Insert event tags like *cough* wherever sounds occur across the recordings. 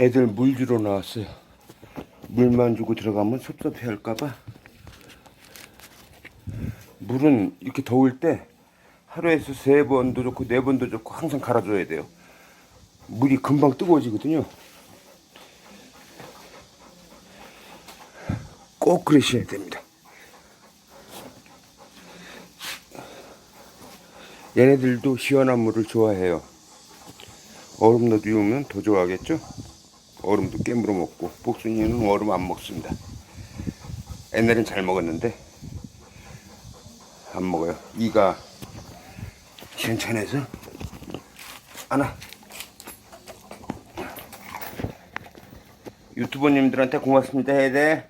애들 물 주러 나왔어요. 물만 주고 들어가면 섭섭해 할까봐. 물은 이렇게 더울 때 하루에서 세 번도 좋고 네 번도 좋고 항상 갈아줘야 돼요. 물이 금방 뜨거워지거든요. 꼭 그러셔야 됩니다. 얘네들도 시원한 물을 좋아해요. 얼음 넣어주면 더 좋아하겠죠? 얼음도 깨물어 먹고 복순이는 얼음 안 먹습니다. 옛날엔 잘 먹었는데 안 먹어요. 이가 시원찮아서 안아 유튜버님들한테 고맙습니다 해야 돼.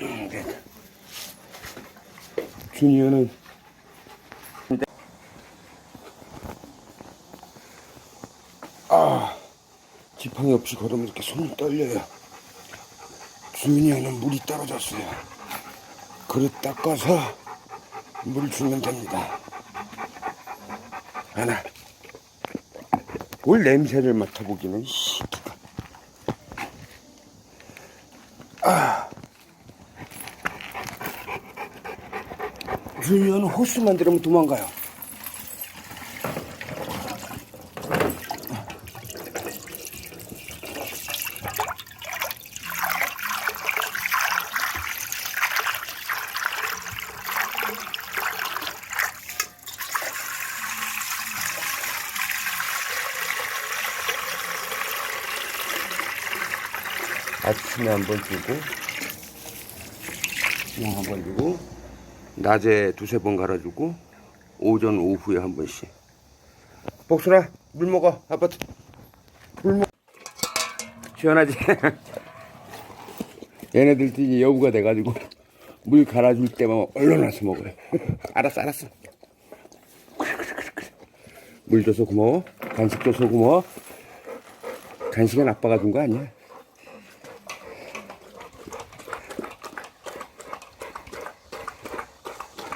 음, 네. 주니어는 지팡이 없이 걸으면 이렇게 손이 떨려요. 주니어는 물이 떨어졌어요. 그릇 닦아서 물 주면 됩니다. 하나. 뭘 냄새를 맡아보기는 씨. 아. 주니어는 호수 만 들으면 도망가요. 아침에 한 번 주고 한번 주고 낮에 두세 번 갈아주고 오전 오후에 한 번씩. 복순아 물 먹어 아빠트. 물 먹어 시원하지? *laughs* 얘네들도 이제 여우가 돼가지고 물 갈아줄 때만 얼른 와서 먹어요. *laughs* 알았어 알았어. 물 줘서 고마워. 간식 줘서 고마워. 간식은 아빠가 준 거 아니야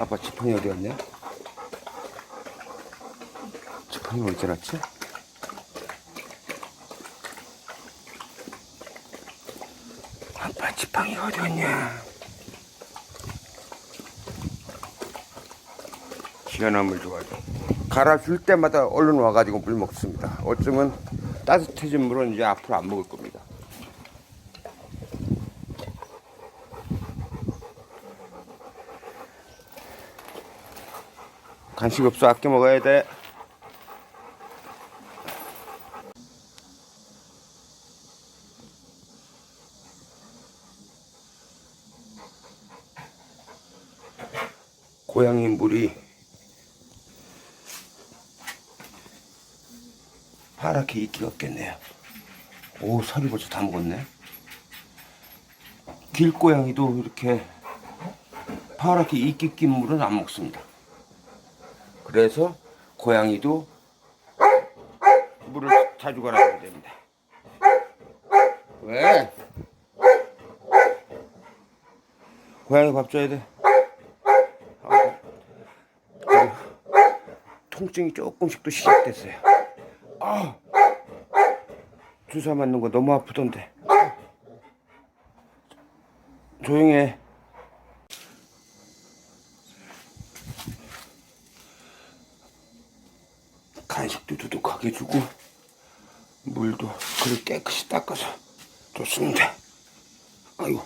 아빠 지팡이 어디 갔냐? 지팡이 어디 놨지? 아빠 지팡이 어디 갔냐? 시원한 물 좋아하죠. 갈아줄 때마다 얼른 와가지고 물 먹습니다. 어쩌면 따뜻해진 물은 이제 앞으로 안 먹을 겁니다. 간식 없어 아껴 먹어야 돼. 고양이 물이 파랗게 이끼가 없겠네요. 오, 살이 벌써 다 먹었네. 길고양이도 이렇게 파랗게 이끼 낀 물은 안 먹습니다. 그래서 고양이도 물을 자주 갈아줘야 됩니다. 왜? 고양이 밥 줘야 돼. 아, 통증이 조금씩 또 시작됐어요. 아, 주사 맞는 거 너무 아프던데. 조용해. 두둑하게 주고 물도 그를 깨끗이 닦아서 줬습니다. 아이고